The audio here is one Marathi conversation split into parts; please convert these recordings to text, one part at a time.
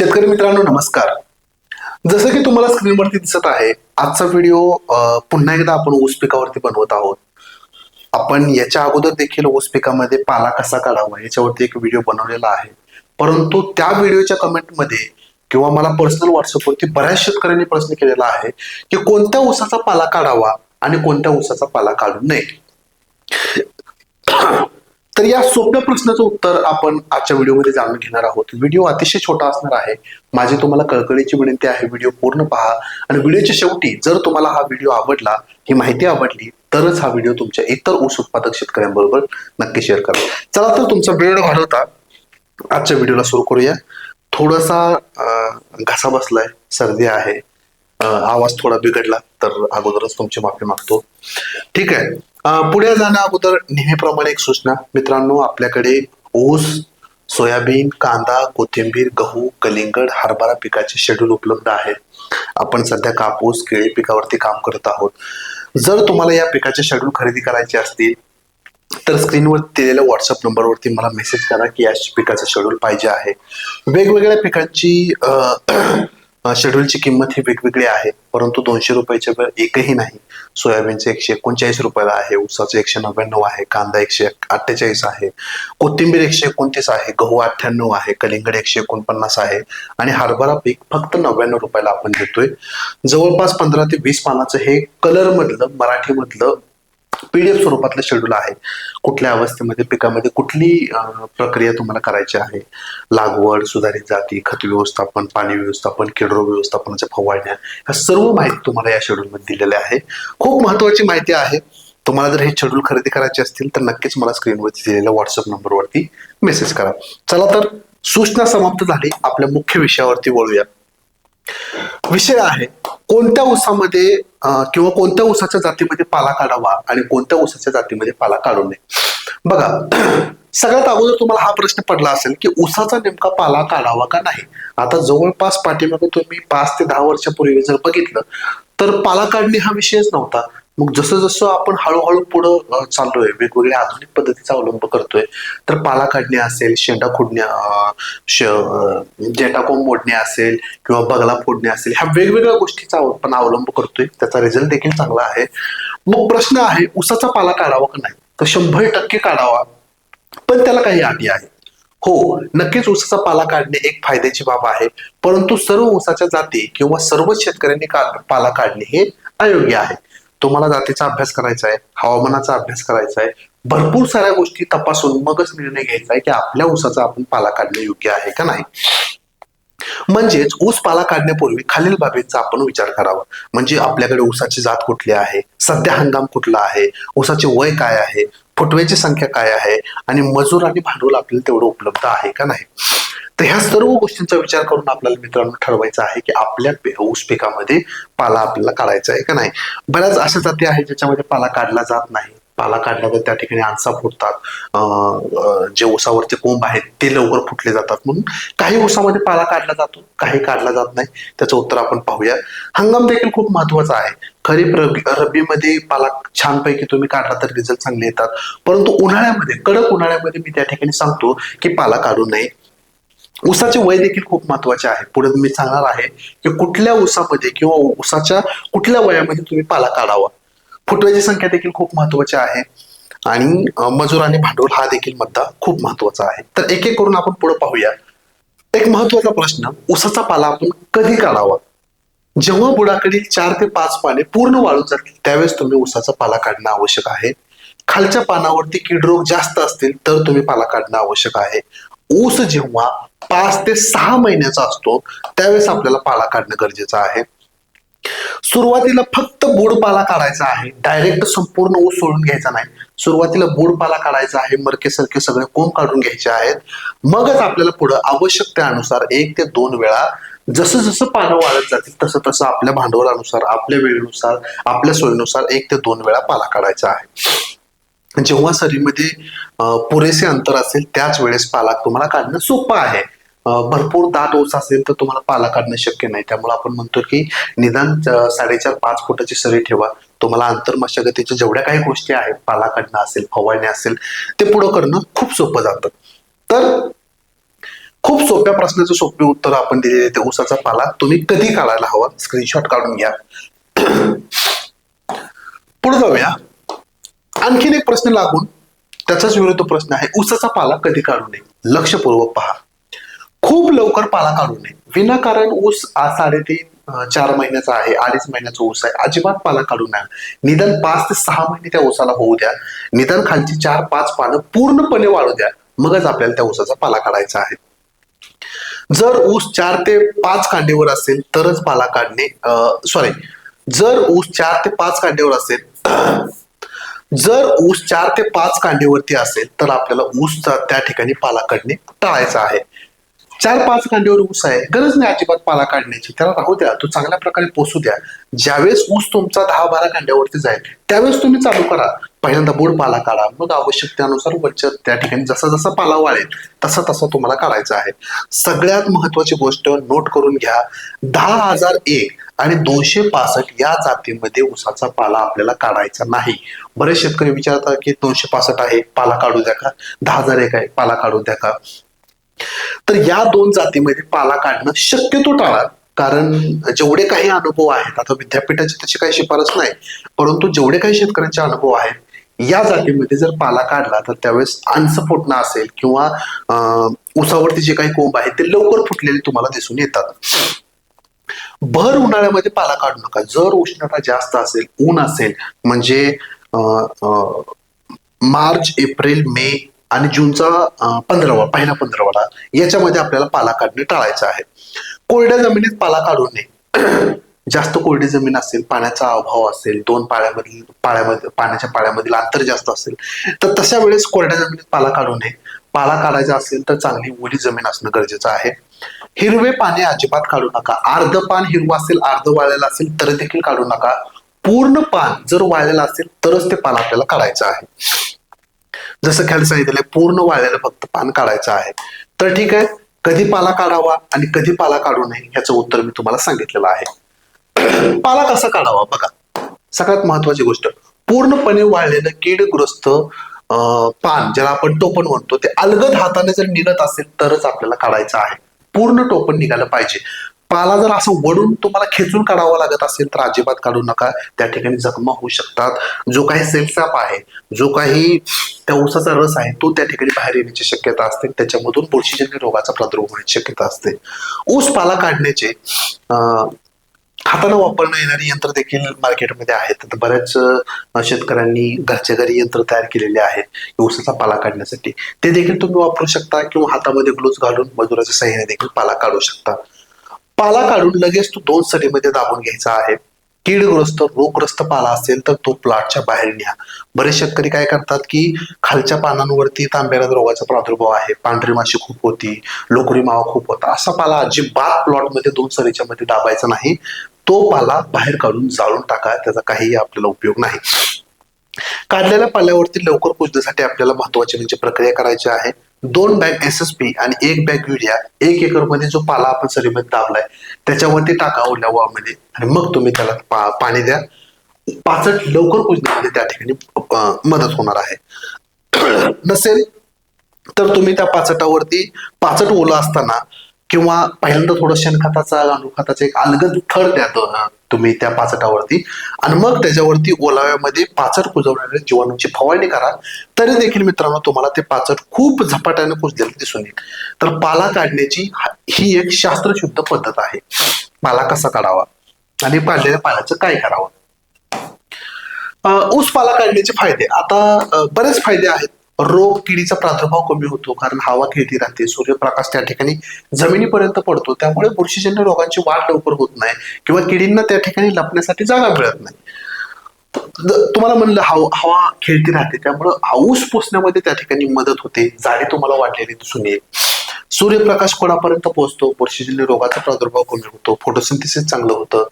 शेतकरी मित्रांनो नमस्कार. जसं की तुम्हाला स्क्रीनवरती दिसत आहे आजचा व्हिडिओ पुन्हा एकदा आपण ऊस पिकावरती बनवत आहोत. आपण याच्या अगोदर देखील ऊस पिकामध्ये पाला कसा काढावा याच्यावरती एक व्हिडिओ बनवलेला आहे. परंतु त्या व्हिडिओच्या कमेंटमध्ये किंवा मला पर्सनल व्हॉट्सअपवरती बऱ्याच शेतकऱ्यांनी प्रश्न केलेला आहे की कोणत्या ऊसाचा पाला काढावा आणि कोणत्या ऊसाचा पाला काढू नये. तर या सोप्या प्रश्नाचं उत्तर आपण आजच्या व्हिडिओमध्ये जाणून घेणार आहोत. व्हिडिओ अतिशय छोटा असणार आहे. माझी तुम्हाला कळकळीची विनंती आहे व्हिडिओ पूर्ण पहा. आणि व्हिडिओच्या शेवटी जर तुम्हाला हा व्हिडिओ आवडला ही माहिती आवडली तरच हा व्हिडिओ तुमच्या इतर ऊस उत्पादक शेतकऱ्यांबरोबर नक्की शेअर करा. चला तर तुमचा वेळ घालवता आजच्या व्हिडिओला सुरू करूया. थोडासा घसा बसलाय सर्दी आहे. आवाज थोडा बिघडला तर अगोदरच तुमची माफी मागतो. ठीक आहे. पुढे जाण्या अगोदर नेहमीप्रमाणे एक सूचना. मित्रांनो आपल्याकडे ऊस सोयाबीन कांदा कोथिंबीर गहू कलिंगड हरभरा पिकाचे शेड्यूल उपलब्ध आहे. आपण सध्या कापूस केळी पिकावरती काम करत आहोत. जर तुम्हाला या पिकाचे शेड्यूल खरेदी करायचे असतील तर स्क्रीनवर दिलेल्या व्हॉट्सअप नंबरवरती मला मेसेज करा की या पिकाचं शेड्यूल पाहिजे आहे. वेगवेगळ्या पिकांची शेड्यूलची किंमत ही वेगवेगळी आहे परंतु दोनशे रुपयाच्या वर एकही नाही. सोयाबीनचे एकशे एकोणचाळीस रुपयाला आहे ऊसाचे एकशे नव्याण्णव आहे कांदा एकशे अठ्ठेचाळीस आहे कोथिंबीर एकशे एकोणतीस आहे गहू अठ्ठ्याण्णव आहे कलिंगड एकशे एकोणपन्नास आहे आणि हरभरा पीक फक्त नव्याण्णव रुपयाला आपण देतोय. जवळपास पंधरा ते वीस पानाचं हे कलर मधलं मराठीमधलं पीडीएफ स्वरूपातलं शेड्यूल आहे. कुठल्या अवस्थेमध्ये पिकामध्ये कुठली प्रक्रिया तुम्हाला करायची आहे? लागवड सुधारित जाती खत व्यवस्थापन पाणी व्यवस्थापन किडरो व्यवस्थापनाच्या फवारण्या ह्या सर्व माहिती तुम्हाला या शेड्यूलमध्ये दिलेल्या आहे. खूप महत्वाची माहिती आहे. तुम्हाला जर हे शेड्यूल खरेदी करायचे असतील तर नक्कीच मला स्क्रीनवरती दिलेल्या व्हॉट्सअप नंबरवरती मेसेज करा. चला तर सूचना समाप्त झाली. आपल्या मुख्य विषयावरती वळूया. विषय आहे. कोणत्या ऊसामध्ये किंवा कोणत्या ऊसाच्या जातीमध्ये पाला काढावा आणि कोणत्या ऊसाच्या जातीमध्ये पाला काढू नये? बघा सगळ्यात अगोदर तुम्हाला हा प्रश्न पडला असेल की ऊसाचा नेमका पाला काढावा का नाही? आता जवळपास पाठीमागे तुम्ही पाच ते दहा वर्षापूर्वी जर बघितलं तर पाला काढणे हा विषयच नव्हता. मग जसं जसं आपण हळूहळू पुढं चाललोय वेगवेगळ्या आधुनिक पद्धतीचा अवलंब करतोय तर पाला काढणे असेल शेंडा खोडणे श- जेटाकोंब मोडणे असेल किंवा बगला फोडणे असेल ह्या वेगवेगळ्या गोष्टीचा आपण अवलंब करतोय. त्याचा रिझल्ट देखील चांगला आहे. मग प्रश्न आहे उसाचा पाला काढावा का नाही? तर शंभर टक्के काढावा पण त्याला काही अटी आहे. हो नक्कीच ऊसाचा पाला काढणे एक फायद्याची बाब आहे परंतु सर्व ऊसाच्या जाती किंवा सर्वच शेतकऱ्यांनी का- पाला काढणे हे अयोग्य आहे. तुम्हाला जातीचा अभ्यास करायचा आहे हवामानाचा अभ्यास करायचा आहे भरपूर साऱ्या गोष्टी तपासून मगच निर्णय घ्यायचा आहे की आपल्या ऊसाचा आपण पाला काढणे योग्य आहे का नाही. म्हणजेच ऊस पाला काढण्यापूर्वी खालील बाबींचा आपण विचार करावा. म्हणजे आपल्याकडे ऊसाची जात कुठली आहे सध्या हंगाम कुठला आहे ऊसाचे वय काय आहे फुटव्याची संख्या काय आहे आणि मजूर आणि भांडवल आपल्याला तेवढं उपलब्ध आहे का नाही. तर ह्या सर्व गोष्टींचा विचार करून आपल्याला मित्रांनो ठरवायचं आहे की आपल्या ऊस पिकामध्ये पाला आपल्याला काढायचा आहे का नाही? बऱ्याच अशा जाती आहेत ज्याच्यामध्ये पाला काढला जात नाही. पाला काढला तर त्या ठिकाणी आणसा फुटतात. जे ऊसावरचे कोंब आहेत ते लवकर फुटले जातात. म्हणून काही ऊसामध्ये पाला काढला जातो काही काढला जात नाही. त्याचं उत्तर आपण पाहूया. हंगाम देखील खूप महत्त्वाचा आहे. खरीप रबी रब्बीमध्ये पाला छानपैकी तुम्ही काढला तर रिझल्ट चांगले येतात. परंतु उन्हाळ्यामध्ये कडक उन्हाळ्यामध्ये मी त्या ठिकाणी सांगतो की पाला काढू नये. ऊसाचे वय देखील खूप महत्त्वाचे आहे. पुढे मी सांगणार आहे की कुठल्या ऊसामध्ये किंवा ऊसाच्या कुठल्या वयामध्ये तुम्ही पाला काढावा. फुटव्याची संख्या देखील खूप महत्वाची आहे. आणि मजूर आणि भांडवल हा देखील मुद्दा खूप महत्त्वाचा आहे. तर एक एक करून आपण पुढे पाहूया. एक महत्त्वाचा प्रश्न ऊसाचा पाला आपण कधी काढावा? जेव्हा बुडाकडील चार ते पाच पाने पूर्ण वाळून जातील त्यावेळेस तुम्ही ऊसाचा पाला काढणं आवश्यक आहे. खालच्या पानावरती किड रोग जास्त असतील तर तुम्ही पाला काढणं आवश्यक आहे. ऊस जेव्हा पाच ते सहा महिन्याचा असतो त्यावेळेस आपल्याला पाला काढणं गरजेचं आहे. सुरुवातीला फक्त बोड पाला काढायचा आहे डायरेक्ट संपूर्ण ऊस सोडून घ्यायचा नाही. सुरुवातीला बोड पाला काढायचा आहे मरके सरके सगळे कोंब काढून घ्यायचे आहेत? मगच आपल्याला पुढं आवश्यकतेनुसार एक ते दोन वेळा जसं जसं पानं वाढत जातील तसं तसं आपल्या भांडवलानुसार आपल्या वेळेनुसार आपल्या सोयीनुसार एक ते दोन वेळा पाला काढायचा आहे. जेव्हा सरीमध्ये पुरेसे अंतर असेल त्याच वेळेस पालक तुम्हाला काढणं सोपं आहे. भरपूर दाट ओस असेल तर तुम्हाला पाला काढणं शक्य नाही. त्यामुळे आपण म्हणतो की निदान साडेचार पाच फुटाची सरी ठेवा. तुम्हाला आंतरमशागतीच्या जेवढ्या काही गोष्टी आहेत पाला काढणं असेल फवारणे असेल ते पुढं करणं खूप सोपं जातं. तर खूप सोप्या प्रश्नाचं सोपे उत्तर आपण दिलेले ते ऊसाचा पाला तुम्ही कधी काढायला हवा? स्क्रीनशॉट काढून घ्या. पुढे जाऊया. आणखीन एक प्रश्न लागून त्याचाच विरुद्ध प्रश्न आहे. ऊसाचा पाला कधी काढू नये? लक्षपूर्वक पहा. खूप लवकर पाला काढू नये. विनाकारण ऊस आज साडेतीन चार महिन्याचा आहे अडीच महिन्याचा ऊस आहे. अजिबात पाला काढू नये निदान पाच ते सहा महिने त्या ऊसाला होऊ द्या. निदान खालची चार पाच पानं पूर्णपणे वाढू द्या. मगच आपल्याला त्या ऊसाचा पाला काढायचा आहे. जर ऊस चार ते पाच कांडीवर असेल तरच पाला काढणे सॉरी जर ऊस चार ते पाच कांडीवर असेल जर ऊस चार ते पाच कांडीवरती असेल तर आपल्याला ऊसचा त्या ठिकाणी पाला काढणे टाळायचा आहे. चार पाच कांडीवर ऊस आहे गरज नाही अजिबात पाला काढण्याची. त्याला राहू द्या तो चांगल्या प्रकारे पोसू द्या. ज्यावेळेस ऊस तुमचा दहा बारा कांड्यावरती जाईल त्यावेळेस तुम्ही चालू करा. पहिल्यांदा बोर्ड पाला काढा. मग आवश्यकतेनुसार वरच्या त्या ठिकाणी जसा जसा पाला वाढेल तसा तसा तुम्हाला काढायचा आहे. सगळ्यात महत्वाची गोष्ट नोट करून घ्या. दहा हजार एक आणि दोनशे पासष्ट या जातीमध्ये उसाचा पाला आपल्याला काढायचा नाही. बरेच शेतकरी विचारतात की दोनशे पासष्ट आहे पाला काढू द्या का? दहा हजार एक आहे पाला काढू द्या का? तर या दोन जातीमध्ये पाला काढणं शक्यतो टाळा. कारण जेवढे काही अनुभव आहेत आता विद्यापीठाची तशी काही शिफारस नाही परंतु जेवढे काही शेतकऱ्यांचे अनुभव आहेत या जातीमध्ये जर पाला काढला तर त्यावेळेस अंश फुटणं असेल किंवा अं, जे काही कोंब आहेत ते लवकर फुटलेले तुम्हाला दिसून येतात. भर उन्हाळ्यामध्ये पाला काढू नका. जर उष्णता जास्त असेल ऊन असेल म्हणजे अं, मार्च एप्रिल मे आणि जूनचा पंधरावा पहिला पंधरावाडा याच्यामध्ये आपल्याला पाला काढणे टाळायचं आहे. कोरड्या जमिनीत पाला काढू नये. जास्त कोरडी जमीन असेल पाण्याचा अभाव असेल दोन पाळ्यामधील पाळ्यामध्ये पाण्याच्या पाळ्यामधील अंतर जास्त असेल तर तशा वेळेस कोरड्या जमिनीत पाला काढू नये. पाला काढायचा असेल तर चांगली ओली जमीन असणं गरजेचं आहे. हिरवे पाने अजिबात काढू नका. अर्ध पान हिरवं असेल अर्ध वाळलेलं असेल तर देखील काढू नका. पूर्ण पान जर वाळलेलं असेल तरच ते पान आपल्याला काढायचं आहे. जसं खाली सांगितलंय पूर्ण वाळलेलं फक्त पान काढायचं आहे. तर ठीक आहे कधी पाला काढावा आणि कधी पाला काढू नये याचं उत्तर मी तुम्हाला सांगितलेलं आहे. पाला कसा काढावा बघा. सगळ्यात महत्वाची गोष्ट पूर्णपणे वाळलेलं कीडग्रस्त अं, पान ज्याला आपण टोपण म्हणतो ते अलगद हाताने जर निघत असेल तरच आपल्याला काढायचं आहे. पूर्ण टोपण निघालं पाहिजे. पाला जर असं वडून तुम्हाला खेचून काढावा लागत असेल तर अजिबात काढू नका. त्या ठिकाणी जखमा होऊ शकतात. जो काही सेलसाप आहे जो काही त्या ऊसाचा रस आहे तो त्या ठिकाणी बाहेर येण्याची शक्यता असते. त्याच्यामधून बुरशीजन्य रोगाचा प्रादुर्भाव होण्याची शक्यता असते. ऊस पाला काढण्याचे हाताने वापरण्यात येणारी यंत्र देखील मार्केटमध्ये आहेत. तर बऱ्याच शेतकऱ्यांनी घरच्या घरी यंत्र तयार केलेले आहेत ऊसाचा पाला काढण्यासाठी. ते देखील तुम्ही वापरू शकता किंवा हातामध्ये ग्लूज घालून मजुराच्या सहाय्याने देखील पाला काढू शकता. पाला काढून लगेच तो दोन सडीमध्ये दाबून घ्यायचा आहे. कीडग्रस्त रोगग्रस्त पाला असेल तर तो प्लॉटच्या बाहेर न्या. बरेच शेतकरी काय करतात की खालच्या पानांवरती तांब्याला रोगाचा प्रादुर्भाव आहे पांढरी माशी खूप होती लोकरी मावा खूप होता. असा पाला अजिबात प्लॉटमध्ये दोन सरीच्या मध्ये दाबायचा नाही. तो पाला बाहेर काढून जाळून टाका त्याचा काहीही आपल्याला उपयोग नाही. काढलेल्या पाल्यावरती लवकर पुजण्यासाठी आपल्याला महत्वाची म्हणजे प्रक्रिया करायची आहे. दोन बॅग एस एस पी आणि एक बॅग युरिया एक एकरमध्ये जो पाला आपण सरीमध्ये दाबलाय त्याच्यावरती टाका ओल्या वामध्ये आणि मग तुम्ही त्याला पा- पाणी द्या. पाचट लवकर कुजण्यामध्ये त्या ठिकाणी मदत होणार आहे. नसेल तर तुम्ही त्या पाचटावरती पाचट ओला असताना किंवा पहिल्यांदा थोडं शेणखताचा गांडूळ एक अलगद थर द्या तो, तुम्ही त्या पाचटावरती. आणि मग त्याच्यावरती ओलाव्यामध्ये पाचट कुजवणाऱ्या जीवाणूची फवारणी करा. तरी देखील मित्रांनो तुम्हाला ते पाचट खूप झपाट्याने कुजलेलं दिसून येईल. तर पाला काढण्याची ही एक शास्त्रशुद्ध पद्धत आहे. पाला कसा काढावा? आणि पाडलेल्या पाल्याचं काय करावं? अं, ऊस पाला काढण्याचे फायदे. आता बरेच फायदे आहेत. रोग किडीचा प्रादुर्भाव कमी होतो कारण हवा खेळती राहते सूर्यप्रकाश त्या ठिकाणी जमिनीपर्यंत पडतो. त्यामुळे बुरशीजन्य रोगांची वाढ लवकर होत नाही किंवा किडींना त्या ठिकाणी लपण्यासाठी जागा मिळत नाही. तुम्हाला म्हणलं हवा हवा खेळती राहते त्यामुळं हाऊस पोचण्यामध्ये त्या ठिकाणी मदत होते जाडी तुम्हाला वाढलेली दिसून येईल. सूर्यप्रकाश कोणापर्यंत पोहोचतो? बुरशीजन्य रोगाचा प्रादुर्भाव कमी होतो फोटोसिंथिसिस चांगलं होतं.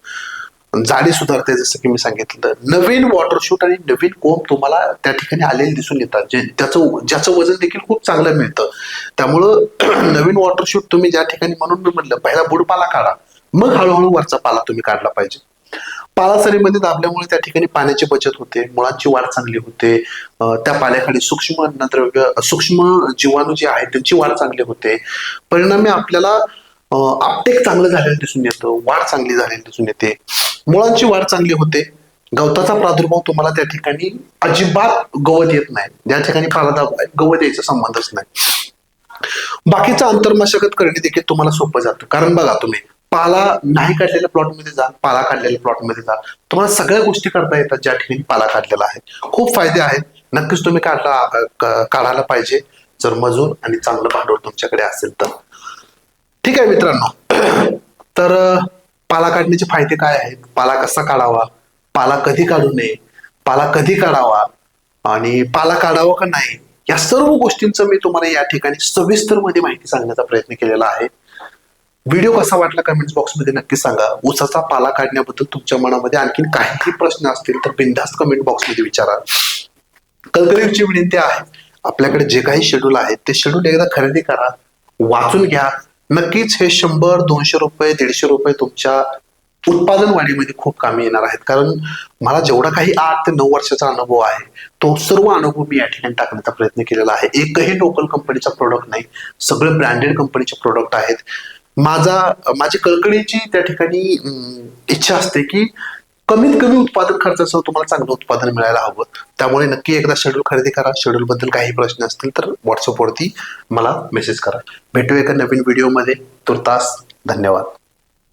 जाडी सुधारते जसं की मी सांगितलं. नवीन वॉटर शूट आणि नवीन कोंब तुम्हाला त्या ठिकाणी आलेले दिसून येतात. जे त्याचं ज्याचं वजन देखील खूप चांगलं मिळतं. त्यामुळं नवीन वॉटर शूट तुम्ही ज्या ठिकाणी म्हणून मी म्हटलं पहिला बुडपाला काढा. मग हळूहळू वरचा पाला तुम्ही काढला पाहिजे. पालासरीमध्ये दाबल्यामुळे त्या ठिकाणी पाण्याची बचत होते मुळांची वाढ चांगली होते. त्या पाल्याखाली सूक्ष्म अन्नद्रव्य सूक्ष्म जीवाणू जे आहेत त्यांची वाढ चांगली होते. परिणामी आपल्याला आपटेक चांगलं झालेलं दिसून येतं वाढ चांगली झालेली दिसून येते. मुळांची वाढ चांगली होते. गवताचा प्रादुर्भाव तुम्हाला त्या ठिकाणी अजिबात गवत येत नाही. ज्या ठिकाणी पाला आहे, गवत यायचा संबंधच नाही. बाकीचं अंतर्मशागत करणे देखील तुम्हाला सोपं जातं. कारण बघा तुम्ही पाला नाही काढलेल्या प्लॉटमध्ये जा पाला काढलेल्या प्लॉटमध्ये जा. तुम्हाला सगळ्या गोष्टी करता येतात ज्या ठिकाणी पाला काढलेला आहे. खूप फायदे आहेत. नक्कीच तुम्ही काढला काढायला पाहिजे. जर मजूर आणि चांगलं भांडवल तुमच्याकडे असेल तर. ठीक आहे मित्रांनो. तर पाला काढण्याचे फायदे काय आहेत? पाला कसा काढावा? पाला कधी काढू नये? पाला कधी काढावा? आणि पाला काढावा का नाही? या सर्व गोष्टींचं मी तुम्हाला या ठिकाणी सविस्तरमध्ये माहिती सांगण्याचा प्रयत्न केलेला आहे. व्हिडिओ कसा वाटला कमेंट बॉक्समध्ये नक्की सांगा. ऊसाचा पाला काढण्याबद्दल तुमच्या मनामध्ये आणखी काहीही प्रश्न असतील तर बिनधास्त कमेंट बॉक्समध्ये विचारा. कलकलीची विनंती आहे. आपल्याकडे जे काही शेड्यूल आहे ते शेड्यूल एकदा खरेदी करा वाचून घ्या नक्कीच हे शंभर दोनशे रुपये दीडशे रुपये तुमच्या उत्पादन वाढीमध्ये खूप कामी येणार आहेत. कारण मला जेवढा काही आठ ते नऊ वर्षाचा अनुभव आहे तो सर्व अनुभव मी या ठिकाणी टाकण्याचा प्रयत्न केलेला आहे. एकही लोकल कंपनीचा प्रोडक्ट नाही सगळे ब्रँडेड कंपनीचे प्रोडक्ट आहेत. माझा माझी कळकळीची त्या ठिकाणी इच्छा असते की कमीत कमी उत्पादन खर्चासह तुम्हाला चांगलं उत्पादन मिळायला हवं. त्यामुळे नक्की एकदा शेड्यूल खरेदी करा. शेड्यूलबद्दल काही प्रश्न असतील तर व्हॉट्सअपवरती मला मेसेज करा. भेटू एका नवीन व्हिडिओमध्ये तुर्तास धन्यवाद.